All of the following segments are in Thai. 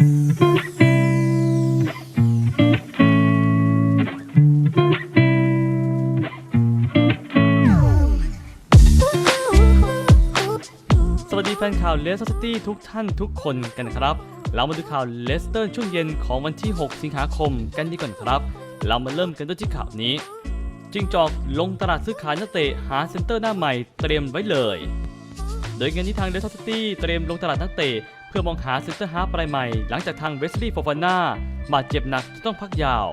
สวัสดีแฟนข่าวเลสเตอร์ซิตี้ทุกท่านทุกคนกันครับ เรามาดูข่าวเลสเตอร์ช่วงเย็นของวันที่ 6 สิงหาคมกันดีก่อนครับ เรามาเริ่มกันด้วยที่ข่าวนี้ จิงจอกลงตลาดซื้อขายนักเตะหาเซ็นเตอร์หน้าใหม่เตรียมไว้เลย โดยเงินที่ทางเลสเตอร์ซิตี้เตรียมลงตลาดนักเตะ เพื่อมองหาเซนเตอร์ฮาร์ฟรายใหม่หลังจากทางเวสลีย์โฟฟาน่าบาดเจ็บหนักต้องพักยาว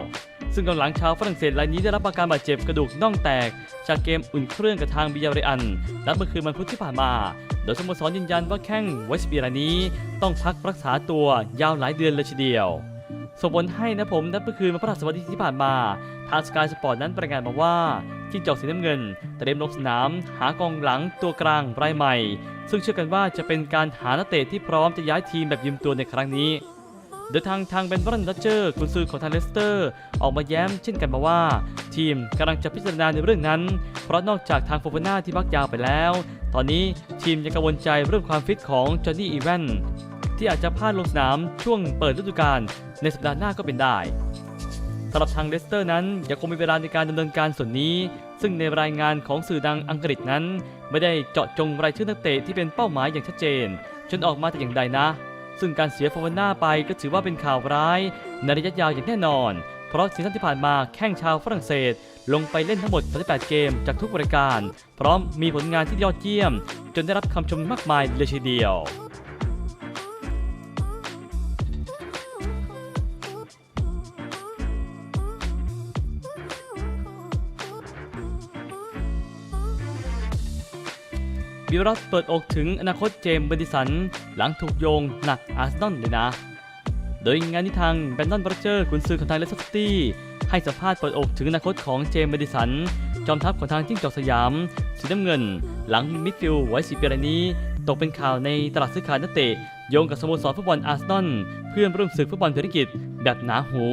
ซึ่งกองหลังชาวฝรั่งเศสรายนี้ได้รับอาการบาดเจ็บกระดูกน่องแตก จากเกมอุ่นเครื่องกับทางบิยาเรอันนัดเมื่อคืนวันพุธที่ผ่านมา โดยสโมสรยืนยันว่าแข้งเวสเปียรายนี้ต้องพักรักษาตัวยาวหลายเดือนเลยทีเดียว ส่งผลให้นะผมนัดเมื่อคืนวันพฤหัสบดีที่ผ่านมา ทางสกายสปอร์ตนั้นรายงานมาว่าจิ้งจอกสีน้ำเงินเตรียมลงสนาม หากองหลังตัวกลางรายใหม่ ซึ่งเชื่อกันว่าจะเป็นการหานักเตะที่พร้อมจะย้ายทีมแบบยืมตัวในครั้งนี้โดยทางทางเบนบรันดัชเจอร์กุนซือของทางเลสเตอร์ ออกมาแย้มเช่นกันมาว่า ทีมกำลังจะพิจารณาในเรื่องนั้น เพราะนอกจากทางโฟฟาน่าที่พักยาวไปแล้ว ตอนนี้ทีมยังกังวลใจเรื่องความฟิตของจอห์นนี่อีแวนที่อาจจะพลาดลงสนามช่วงเปิดฤดูกาล ในสัปดาห์หน้าก็เป็นได้สำหรับทางเลสเตอร์นั้นยังคงมีเวลาในการดำเนินการส่วนนี้ ซึ่งในรายงานของสื่อดังอังกฤษนั้น ไม่ได้เจาะจงรายชื่อนักเตะที่เป็นเป้าหมายอย่างชัดเจน จนออกมาแต่อย่างใดนะ ซึ่งการเสียโฟฟาน่าไปก็ถือว่าเป็นข่าวร้ายในระยะยาวอย่างแน่นอน เพราะซีซั่นที่ผ่านมาแข้งชาวฝรั่งเศส ลงไปเล่นทั้งหมด 38 เกมจากทุกรายการ พร้อมมีผลงานที่ยอดเยี่ยม จนได้รับคำชมมากมายเลยทีเดียว บิลรัสเปิดอกถึงอนาคตเจมส์เบนดิสัน หลังถูกโยงหนักอาร์เซนอลเลยนะ โดยงานที่ทางแบนดอนบรัเจอร์กุนซือของทางเลสเตอร์ซิตี้ให้สัมภาษณ์เปิดอกถึงอนาคตของเจมส์เบนดิสัน จอมทัพของทางจิ้งจอกสยาม สีน้ำเงิน หลังมิดฟิลด์ไว้สีเปียรนี้ ตกเป็นข่าวในตลาดซื้อขายนักเตะโยงกับสโมสรฟุตบอลอาร์เซนอลเพื่อนร่วมศึกฟุตบอลธุรกิจแบบหนาหู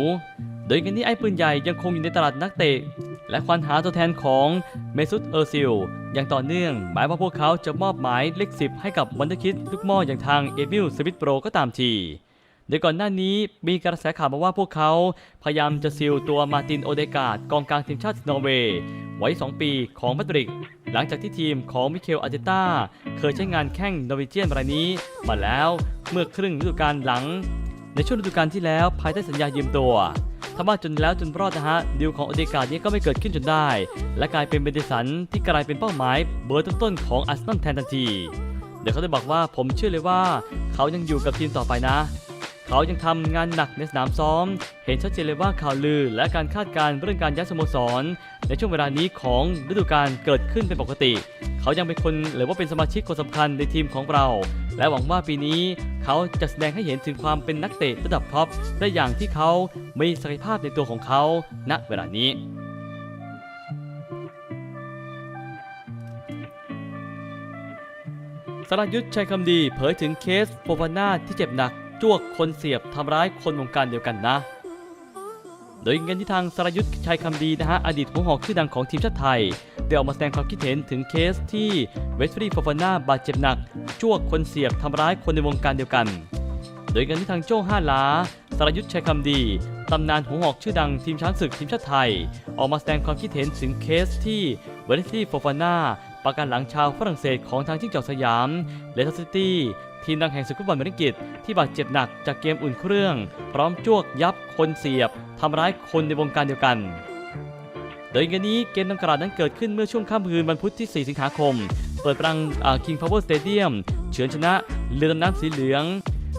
โดยงานนี้ไอ้ปืนใหญ่ยังคงอยู่ในตลาดนักเตะ และควานหาตัวแทนของเมซุตเออร์ซิลอย่างต่อเนื่อง หมายว่าพวกเขาจะมอบหมายเลขสิบให้กับวันเดอร์คิดลูกหม่ออย่างทางเอมิลสวิตโปรก็ตามทีโดยก่อนหน้านี้มีกระแสข่าวมาว่าพวกเขาพยายามจะซิลตัวมาตินโอเดกาดกองกลางทีมชาตินอร์เวย์ไว้ 2 ปีของมาดริดหลังจากที่ทีมของมิเคลอาเจต้า เคยใช้งานแข้งนอร์เวเจียนรายนี้มาแล้วเมื่อครึ่งฤดูกาลหลัง ในช่วงฤดูกาลที่แล้วภายใต้สัญญายืมตัว ทว่าจนแล้วจนรอดนะฮะดีลของโอเดกาดนี้ก็ไม่เกิดขึ้นจนได้ และกลายเป็นเบนเดสันที่กลายเป็นเป้าหมายเบอร์ต้นๆของอาร์เซนอลแทนทันที เดี๋ยวเขาได้บอกว่าผมเชื่อเลยว่า เขายังอยู่กับทีมต่อไปนะ เขายังทำงานหนักในสนามซ้อม เห็นชัดเจนเลยว่าข่าวลือและการคาดการณ์เรื่องการย้ายสโมสร ในช่วงเวลานี้ของฤดูกาลเกิดขึ้นเป็นปกติ เขายังเป็นคนหรือว่าเป็นสมาชิกคนสำคัญในทีมของเรา และหวังว่าปีนี้เขาจะแสดงให้เห็นถึงความเป็นนักเตะระดับท็อปได้อย่างที่เขามีศักยภาพในตัวของเขาณเวลานี้สรายุทธชัยคำดีเผยถึงเคสโฟฟาน่าที่เจ็บหนักจ้วกคนเสียบทำร้ายคนวงการเดียวกันนะ โดยเงินที่ทางสรายุทธชัยคำดีนะฮะอดีตหัวหอกชื่อดังของทีมชาติไทย ได้ออกมาแสดงความคิดเห็นถึงเคสที่เวสต์ฟรีโฟฟาน่าบาดเจ็บหนักจ้วกคนเสียบทำร้ายคนในวงการเดียวกัน โดยเงินที่ทางโจ้ห้าหลาสรยุทธชัยคำดีตำนานหัวหอกชื่อดังทีมช้างศึกทีมชาติไทย ออกมาแสดงความคิดเห็นถึงเคสที่เวลซี่โฟฟาน่าประกันหลังชาวฝรั่งเศสของทางจิ้งจอกสยามเลสเตอร์ซิตี้ทีมดังแห่งศึกฟุตบอลเมริกิตที่บาดเจ็บหนักจากเกมอุ่นเครื่อง พร้อมจ้วกยับคนเสียบทำร้ายคนในวงการเดียวกัน โดยเกมนี้เกมดังกล่าวนั้นเกิดขึ้นเมื่อช่วงค่ำคืนวันพุธที่ 4 สิงหาคม เปิดปรังคิงพาวเวอร์สเตเดียมเฉือนชนะเรือดำน้ำสีเหลือง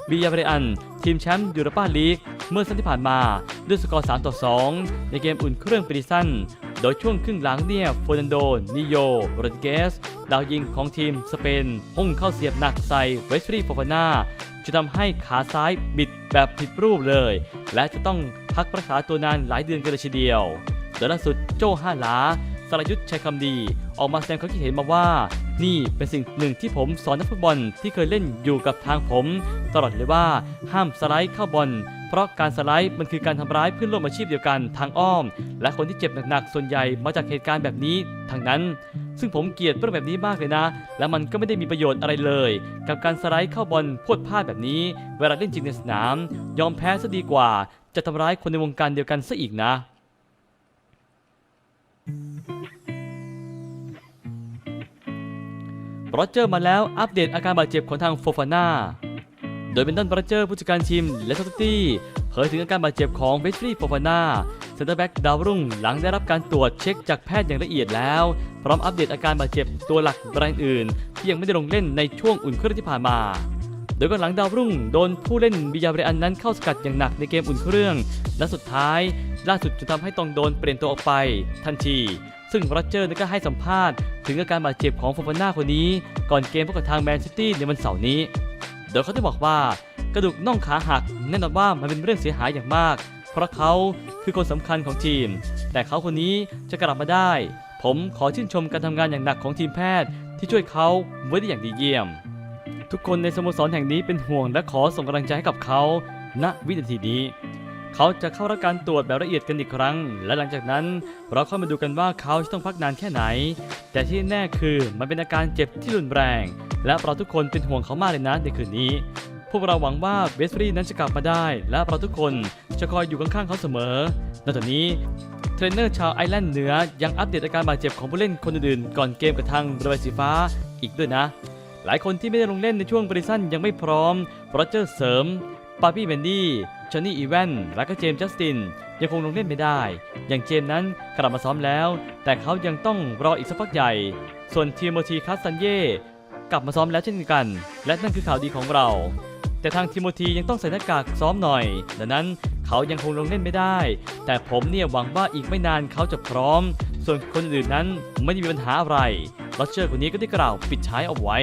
บียาเบรอัน ทีมแชมป์ยูโรปาลีก เมื่อสัปดาห์ที่ผ่านมาด้วยสกอร์ 3 ต่อ 2 ในเกมอุ่นเครื่องปริซันโดยช่วงครึ่งหลังเนี่ยโฟนันโด นิโยโรดเกส ดาวยิงของทีมสเปนพุ่งเข้าเสียบหนักใส่เวสต์ฟรีโฟฟาน่าจะทำให้ขาซ้ายบิดแบบผิดรูปเลย และจะต้องพักรักษาตัวนานหลายเดือนกันเลยทีเดียว โดยล่าสุดโจ้ห้าหลาสรยุทธ์ชัยคำดี ออกมาแสดงความคิดเห็นมาว่า นี่เป็นสิ่งหนึ่งที่ผมสอนนักฟุตบอลที่เคยเล่นอยู่กับทางผม ตลอดเลยว่าห้ามสไลด์เข้าบอลเพราะการสไลด์มันคือการทำร้ายเพื่อนร่วมอาชีพเดียวกันทางอ้อม และคนที่เจ็บหนักๆส่วนใหญ่มาจากเหตุการณ์แบบนี้ทั้งนั้น ซึ่งผมเกลียดเรื่องแบบนี้มากเลยนะ และมันก็ไม่ได้มีประโยชน์อะไรเลย กับการสไลด์เข้าบอลพรวดพลาดแบบนี้ เวลาเล่นจริงในสนาม ยอมแพ้ซะดีกว่า จะทำร้ายคนในวงการเดียวกันซะอีกนะ โรเจอร์มาแล้วอัปเดตอาการบาดเจ็บของทางโฟฟาน่า โดยเป็นต้นโรเจอร์ผู้จัดการทีมเลสเตอร์ตี้เผยถึงอาการบาดเจ็บของเวสลีย์โฟฟาน่าเซนเตอร์แบ็กดาวรุ่งหลังได้รับการตรวจเช็คจากแพทย์อย่างละเอียดแล้ว พร้อมอัปเดตอาการบาดเจ็บตัวหลักรายอื่น ที่ยังไม่ได้ลงเล่นในช่วงอุ่นเครื่องที่ผ่านมาโดยก่อนหลังดาวรุ่งโดนผู้เล่นบิยาเรอันนั้นเข้าสกัดอย่างหนักในเกมอุ่นเครื่อง และสุดท้าย ล่าสุดจนทำให้ต้องโดนเปลี่ยนตัวออกไป ทันที ซึ่งโรเจอร์ก็ให้สัมภาษณ์ถึงอาการบาดเจ็บของโฟฟาน่าคนนี้ ก่อนเกมพบกับทางแมนซิตี้ในวันเสาร์นี้ โดยเขาได้บอกว่ากระดูกน่องขาหักแน่นอนว่ามันเป็นเรื่องเสียหายอย่างมาก เพราะเขาคือคนสำคัญของทีม แต่เขาคนนี้จะกลับมาได้ ผมขอชื่นชมการทำงานอย่างหนักของทีมแพทย์ ที่ช่วยเขาไว้ได้อย่างดีเยี่ยม ทุกคนในสโมสรแห่งนี้เป็นห่วงและขอส่งกำลังใจให้กับเขาณวินาทีนี้ เขาจะเข้ารับการตรวจแบบละเอียดกันอีกครั้ง และหลังจากนั้นเราเข้ามาดูกันว่าเขาจะต้องพักนานแค่ไหน แต่ที่แน่คือมันเป็นอาการเจ็บที่รุนแรง และเราทุกคนเป็นห่วงเขามากเลยนะในคืนนี้ พวกเราหวังว่าเวสฟรีนั้นจะกลับมาได้ และเราทุกคนจะคอยอยู่ข้างๆเขาเสมอนอกจากนี้เทรนเนอร์ชาวไอแลนด์เหนือยังอัปเดตอาการบาดเจ็บของผู้เล่นคนอื่นๆก่อนเกมกับทางรือใบสีฟ้าอีกด้วยนะ หลายคนที่ไม่ได้ลงเล่นในช่วงบริสันยังไม่พร้อมโรเจอร์เสริมปาปี้เบนดี้ จอห์นนี่อีแวนและก็เจมส์จัสติน ยังคงลงเล่นไม่ได้ อย่างเจมส์นั้นกลับมาซ้อมแล้ว แต่เขายังต้องรออีกสักพักใหญ่ ส่วนทีโมธีคาสซันเย่กลับมาซ้อมแล้วเช่นกัน และนั่นคือข่าวดีของเรา แต่ทางทิโมธียังต้องใส่หน้ากากซ้อมหน่อย ดังนั้นเขายังคงลงเล่นไม่ได้ แต่ผมเนี่ยหวังว่าอีกไม่นานเขาจะพร้อม ส่วนคนอื่นนั้นไม่ได้มีปัญหาอะไรโรเจอร์คนนี้ก็ได้กล่าวปิดท้ายเอาไว้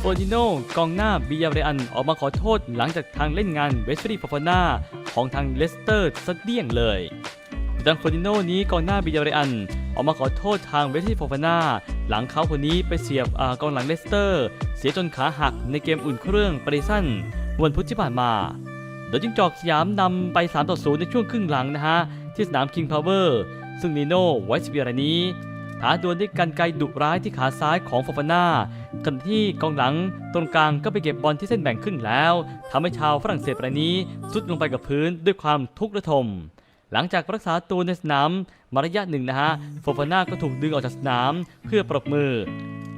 โฟร์ดิโนกองหน้าบิยาเรอันออกมาขอโทษหลังจากทางเล่นงานเวสต์รีฟาฟาน่าของทางเลสเตอร์ซะเดี่ยงเลยดังโฟร์ดิโนนี้กองหน้าบิยาเรอันออกมาขอโทษทางเวสต์รีฟาฟาน่าหลังเขาคนนี้ไปเสียบอกองหลังเลสเตอร์ เสียจนขาหักในเกมอุ่นเครื่องปริสันวันพุธที่ผ่านมาโดยจิงจอกสยามนำไป3ต่อ0ในช่วงครึ่งหลังนะฮะ ที่สนาม King Power ซึ่งนีโน่ไวส์เบียรายนี้ท้าดวลด้วยกันไกลดุร้ายที่ขาซ้ายของฟอฟาน่า ขณะที่กองหลังตรงกลางก็ไปเก็บบอลที่เส้นแบ่งครึ่งแล้วทำให้ชาวฝรั่งเศสรายนี้สุดลงไปกับพื้นด้วยความทุกข์ระทม หลังจากรักษาตัวในสนามมาระยะหนึ่งนะฮะโฟฟาน่าก็ถูกดึงออกจากสนามเพื่อปรบมือ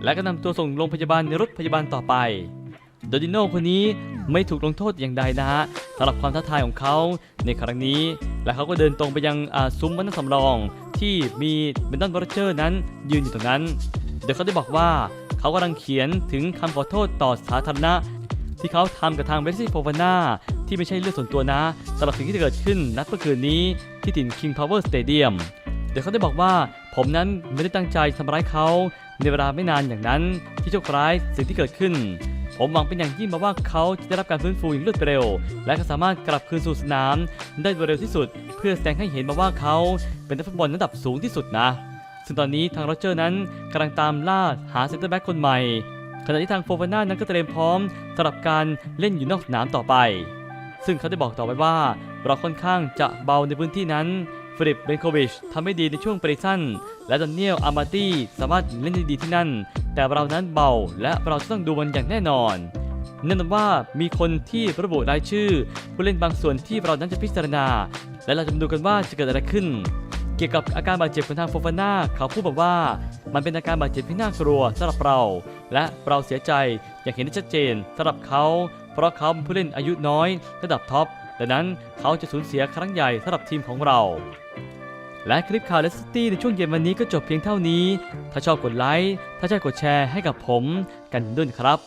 และก็นำตัวส่งโรงพยาบาลในรถพยาบาลต่อไปโดดิโน่คนนี้ไม่ถูกลงโทษอย่างใดนะฮะสำหรับความท้าทายของเขาในครั้งนี้ และเขาก็เดินตรงไปยังซุ้มวันนัสำรอง ที่มีเบนตันบรเจอร์นั้นยืนอยู่ตรงนั้นโดยเขาได้บอกว่า เขากำลังเขียนถึงคำขอโทษต่อสาธารณะที่เขาทำกับทางเวสซี่โฟวาน่าที่ไม่ใช่เรื่องส่วนตัวนะสำหรับสิ่งที่เกิดขึ้นนัดเมื่อคืนนี้ที่ถิ่น King Power Stadium โดยเขาได้บอกว่า ผมนั้นไม่ได้ตั้งใจทำร้ายเขาในเวลาไม่นานอย่างนั้น ที่โชคร้ายสิ่งที่เกิดขึ้น ผมหวังเป็นอย่างยิ่งมาว่าเขาจะได้รับการฟื้นฟูอย่างรวดเร็ว และก็สามารถกลับคืนสู่สนาม ได้โดยเร็วที่สุด เพื่อแสดงให้เห็นมาว่าเขาเป็นนักฟุตบอลระดับสูงที่สุดนะ ซึ่งตอนนี้ทางโรเจอร์นั้นกำลังตามล่าหาเซนเตอร์แบ็กคนใหม่ ขณะที่ทางโฟฟาน่านั้นก็เตรียมพร้อมสำหรับการเล่นอยู่นอกสนามต่อไป ซึ่งเขาได้บอกต่อไปว่า เราค่อนข้างจะเบาในพื้นที่นั้นฟิลิปเบนโควิชทำให้ดีในช่วงปริซันและดานเนียลอามาตี้สามารถเล่นได้ดีที่นั่น แต่เรานั้นเบาและเราจะต้องดูมันอย่างแน่นอนแน่นอนว่ามีคนที่ระบุรายชื่อ ผู้เล่นบางส่วนที่เรานั้นจะพิจารณา และเราจะมาดูกันว่าจะเกิดอะไรขึ้น เกี่ยวกับอาการบาดเจ็บของทางโฟฟาน่าเขาพูดแบบว่า มันเป็นอาการบาดเจ็บที่น่ากลัวสำหรับเรา และเราเสียใจอย่างเห็นได้ชัดเจนสำหรับเขา เพราะเขาเป็นผู้เล่นอายุน้อยระดับท็อปดังนั้นเขาจะสูญเสียครั้งใหญ่สำหรับทีมของเรา และคลิปข่าวเลสซิตี้ในช่วงเย็นวันนี้ก็จบเพียงเท่านี้ ถ้าชอบกดไลค์ ถ้าใช่กดแชร์ให้กับผมกันด้วยครับ